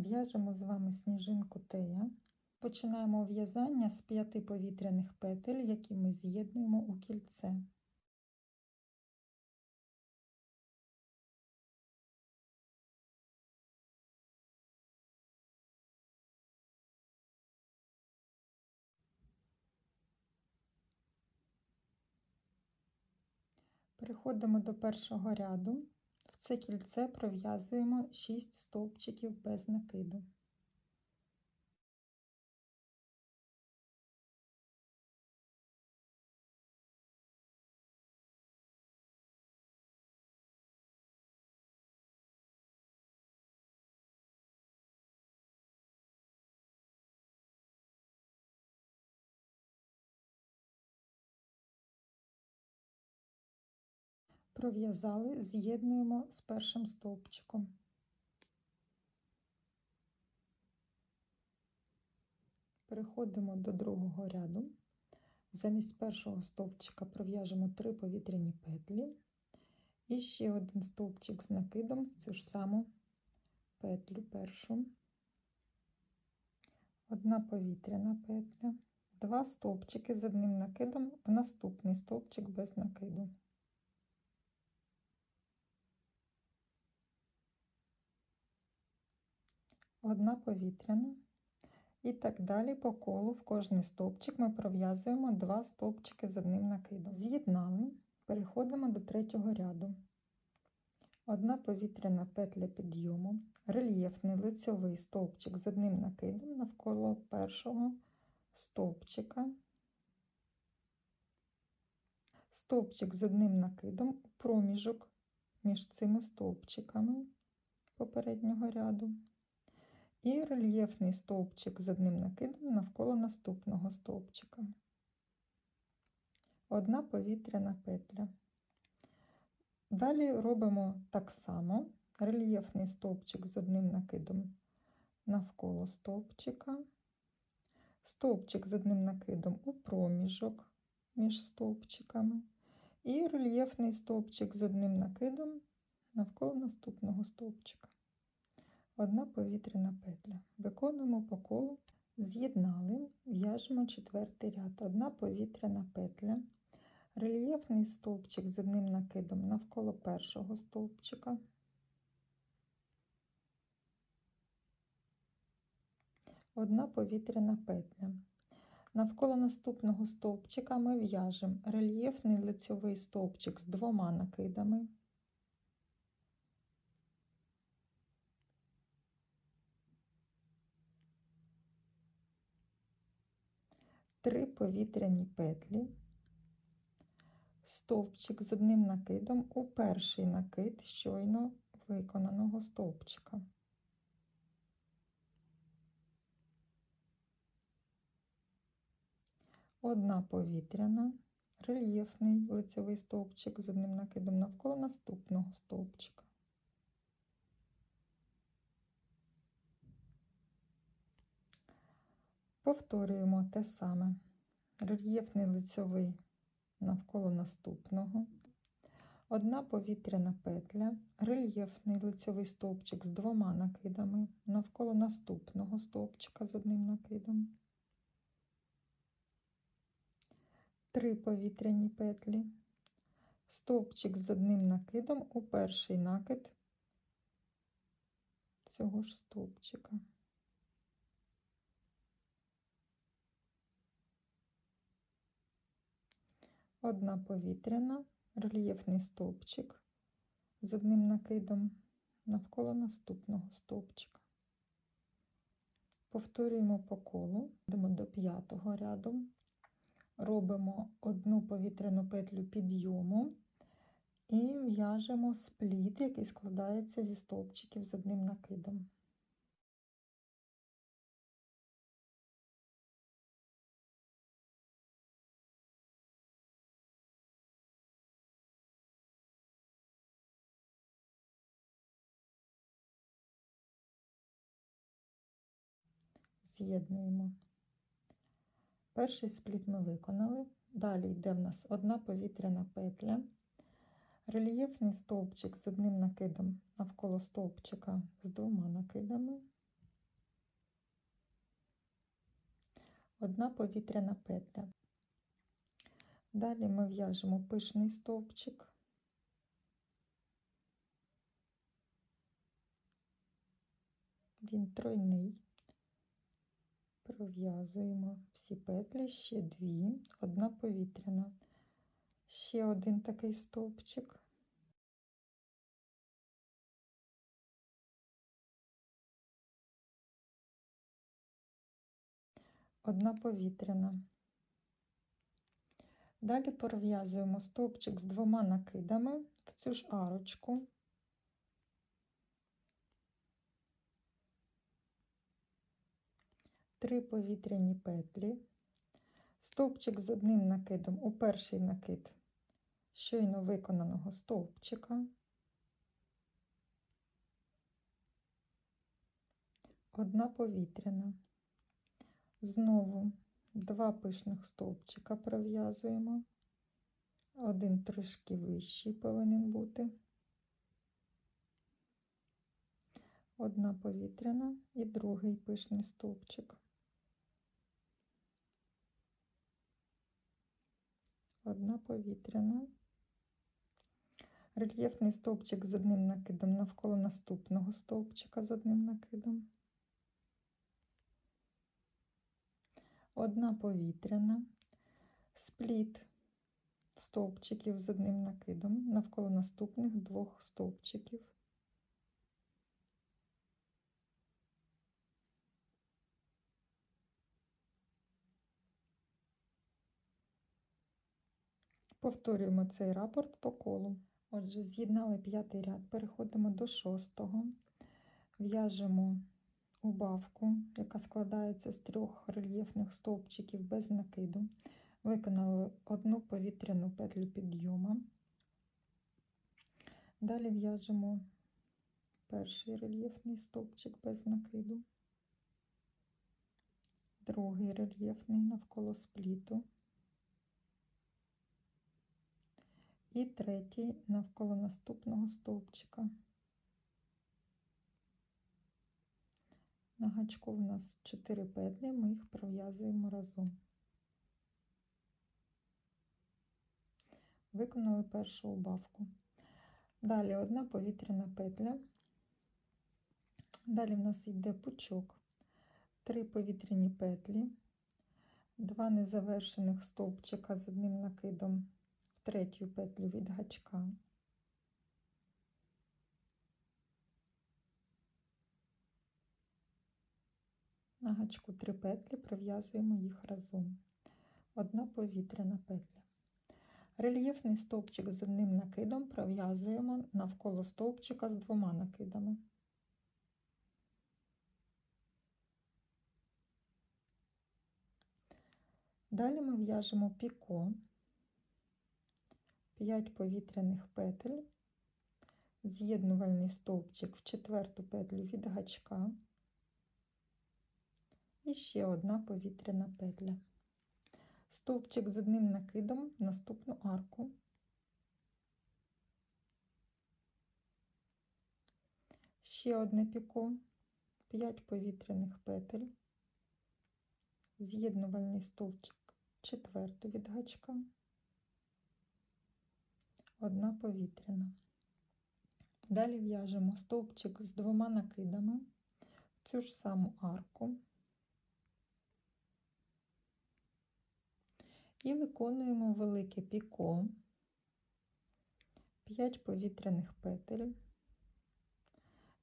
В'яжемо з вами сніжинку тея. Починаємо в'язання з п'яти повітряних петель, які ми з'єднуємо у кільце. Переходимо до першого ряду. Це кільце пров'язуємо 6 стовпчиків без накиду. Пров'язали, з'єднуємо з першим стовпчиком. Переходимо до другого ряду. Замість першого стовпчика пров'яжемо 3 повітряні петлі і ще один стовпчик з накидом в цю ж саму петлю першу, одна повітряна петля, два стовпчики з одним накидом в наступний стовпчик без накиду. Одна повітряна. І так далі по колу в кожний стовпчик ми пров'язуємо два стовпчики з одним накидом. З'єднали, переходимо до третього ряду. Одна повітряна петля підйому, рельєфний лицьовий стовпчик з одним накидом навколо першого стовпчика, стовпчик з одним накидом проміжок між цими стовпчиками попереднього ряду і рельєфний стовпчик з одним накидом навколо наступного стовпчика. Одна повітряна петля. Далі робимо так само рельєфний стовпчик з одним накидом навколо стовпчика, стовпчик з одним накидом у проміжок між стовпчиками, і рельєфний стовпчик з одним накидом навколо наступного стовпчика одна повітряна петля. Виконуємо по колу, з'єднали, в'яжемо четвертий ряд, одна повітряна петля, рельєфний стовпчик з одним накидом навколо першого стовпчика. Одна повітряна петля. Навколо наступного стовпчика ми в'яжемо рельєфний лицьовий стовпчик з двома накидами. Три повітряні петлі, стовпчик з одним накидом у перший накид щойно виконаного стовпчика. Одна повітряна, рельєфний лицевий стовпчик з одним накидом навколо наступного стовпчика. Повторюємо те саме. Рельєфний лицьовий навколо наступного. Одна повітряна петля, рельєфний лицьовий стовпчик з двома накидами навколо наступного стовпчика з одним накидом. Три повітряні петлі, стовпчик з одним накидом у перший накид цього ж стовпчика. Одна повітряна, рельєфний стовпчик з одним накидом навколо наступного стовпчика. Повторюємо по колу, йдемо до п'ятого ряду, робимо одну повітряну петлю підйому і в'яжемо спліт, який складається зі стовпчиків з одним накидом. з'єднуємо. Перший спліт ми виконали. Далі йде в нас одна повітряна петля, рельєфний стовпчик з одним накидом навколо стовпчика з двома накидами, одна повітряна петля. Далі ми в'яжемо пишний стовпчик. Він тройний. Пров'язуємо всі петлі, ще дві, одна повітряна, ще один такий стовпчик. Одна повітряна. Далі пров'язуємо стовпчик з двома накидами в цю ж арочку. Три повітряні петлі, стовпчик з одним накидом у перший накид щойно виконаного стовпчика, одна повітряна. Знову два пишних стовпчика пров'язуємо, один трішки вищий повинен бути, одна повітряна і другий пишний стовпчик. Одна повітряна, рельєфний стовпчик з одним накидом навколо наступного стовпчика з одним накидом. одна повітряна, спліт стовпчиків з одним накидом навколо наступних двох стовпчиків. Повторюємо цей рапорт по колу. Отже, з'єднали п'ятий ряд, переходимо до шостого, в'яжемо убавку, яка складається з трьох рельєфних стовпчиків без накиду. Виконали одну повітряну петлю підйому. Далі в'яжемо перший рельєфний стовпчик без накиду, другий рельєфний навколо спліту. І третій навколо наступного стовпчика. На гачку в нас 4 петлі, ми їх пров'язуємо разом. Виконали першу убавку. Далі одна повітряна петля. Далі в нас йде пучок, три повітряні петлі, два незавершених стовпчика з одним накидом третю петлю від гачка. На гачку три петлі пров'язуємо їх разом. Одна повітряна петля. Рельєфний стовпчик з одним накидом пров'язуємо навколо стовпчика з двома накидами. Далі ми в'яжемо піко, 5 повітряних петель, з'єднувальний стовпчик в четверту петлю від гачка і ще одна повітряна петля. Стовпчик з одним накидом в наступну арку. Ще одне піко, 5 повітряних петель, з'єднувальний стовпчик четверту від гачка, одна повітряна. Далі в'яжемо стовпчик з двома накидами в цю ж саму арку. І виконуємо велике піко, 5 повітряних петель,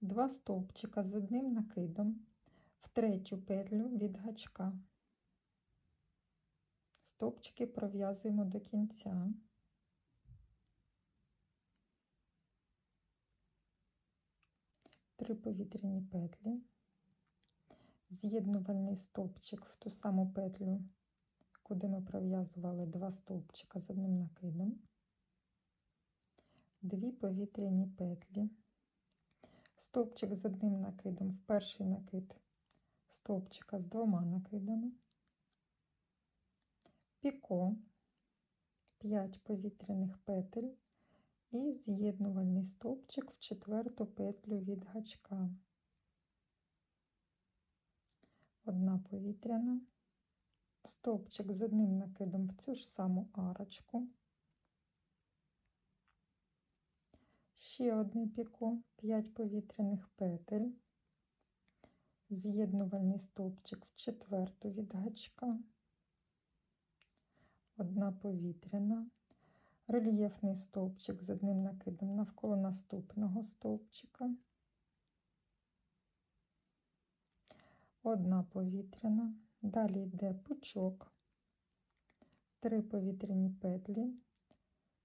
2 стовпчика з одним накидом в третю петлю від гачка. Стовпчики пров'язуємо до кінця. Три повітряні петлі, з'єднувальний стовпчик в ту саму петлю куди ми пров'язували два стовпчика з одним накидом, дві повітряні петлі, стовпчик з одним накидом в перший накид стовпчика з двома накидами, піко, 5 повітряних петель і з'єднувальний стовпчик в четверту петлю від гачка. Одна повітряна, стовпчик з одним накидом в цю ж саму арочку. Ще одне піко, 5 повітряних петель, з'єднувальний стовпчик в четверту від гачка, одна повітряна, рельєфний стовпчик з одним накидом навколо наступного стовпчика, одна повітряна, далі йде пучок, три повітряні петлі,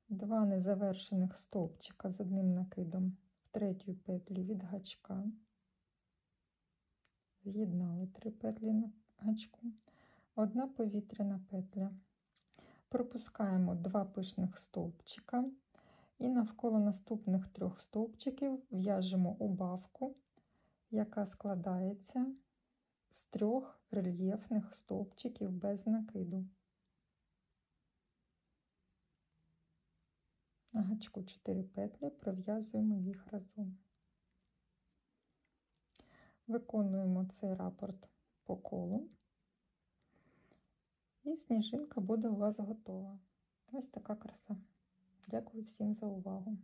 два незавершених стовпчика з одним накидом в третю петлю від гачка, з'єднали три петлі на гачку, одна повітряна петля. Пропускаємо два пишних стовпчика і навколо наступних трьох стовпчиків в'яжемо убавку, яка складається з трьох рельєфних стовпчиків без накиду. На гачку 4 петлі пров'язуємо їх разом. Виконуємо цей рапорт по колу. І сніжинка буде у вас готова. Ось така краса. Дякую всім за увагу.